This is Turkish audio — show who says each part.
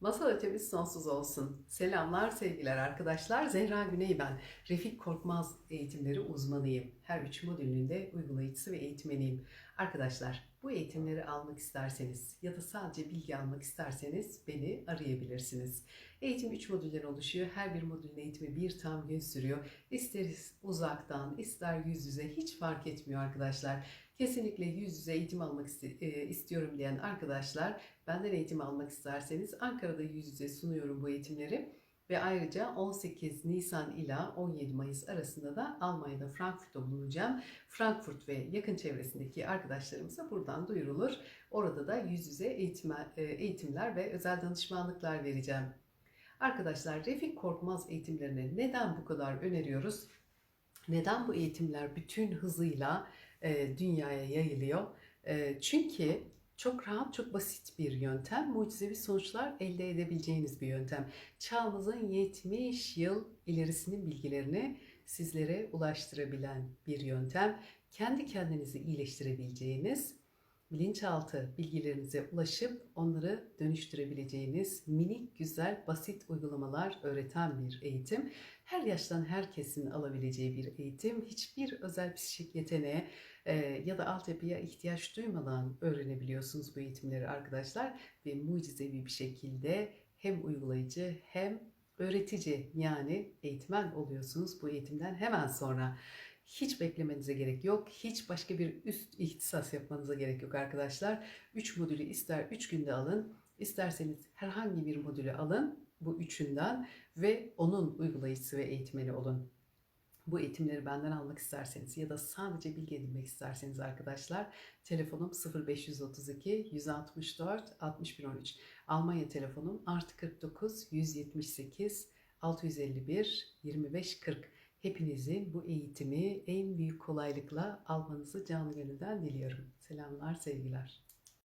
Speaker 1: Masal ötemiz sonsuz olsun. Selamlar, sevgiler arkadaşlar. Zehra Güney ben. Refik Korkmaz eğitimleri uzmanıyım. Her üç modülünün de uygulayıcısı ve eğitmeniyim. Arkadaşlar bu eğitimleri almak isterseniz ya da sadece bilgi almak isterseniz beni arayabilirsiniz. Eğitim 3 modülden oluşuyor. Her bir modülün eğitimi bir tam gün sürüyor. İster uzaktan, ister yüz yüze hiç fark etmiyor arkadaşlar. Kesinlikle yüz yüze eğitim almak e, istiyorum diyen arkadaşlar benden eğitim almak isterseniz Ankara'da yüz yüze sunuyorum bu eğitimleri. Ve ayrıca 18 Nisan ila 17 Mayıs arasında da Almanya'da Frankfurt'ta bulunacağım. Frankfurt ve yakın çevresindeki arkadaşlarımıza buradan duyurulur. Orada da yüz yüze e, eğitimler ve özel danışmanlıklar vereceğim. Arkadaşlar Refik Korkmaz eğitimlerini neden bu kadar öneriyoruz? Neden bu eğitimler bütün hızıyla e, dünyaya yayılıyor? E, çünkü çok rahat, çok basit bir yöntem, mucizevi sonuçlar elde edebileceğiniz bir yöntem. Çağımızın 70 yıl ilerisinin bilgilerini sizlere ulaştırabilen bir yöntem. Kendi kendinizi iyileştirebileceğiniz, bilinçaltı bilgilerinize ulaşıp onları dönüştürebileceğiniz minik, güzel, basit uygulamalar öğreten bir eğitim. Her yaştan herkesin alabileceği bir eğitim. Hiçbir özel psikik yeteneğe e, ya da altyapıya ihtiyaç duymadan öğrenebiliyorsunuz bu eğitimleri arkadaşlar. Ve mucizevi bir şekilde hem uygulayıcı hem öğretici yani eğitmen oluyorsunuz bu eğitimden hemen sonra. Hiç beklemenize gerek yok. Hiç başka bir üst ihtisas yapmanıza gerek yok arkadaşlar. 3 modülü ister 3 günde alın, isterseniz herhangi bir modülü alın bu üçünden ve onun uygulayıcısı ve eğitmeni olun. Bu eğitimleri benden almak isterseniz ya da sadece bilgi edinmek isterseniz arkadaşlar telefonum 0532 164 6113. Almanya telefonum artı 49 178 651 25 40. Hepinizin bu eğitimi en büyük kolaylıkla almanızı canı gönülden diliyorum. Selamlar, sevgiler.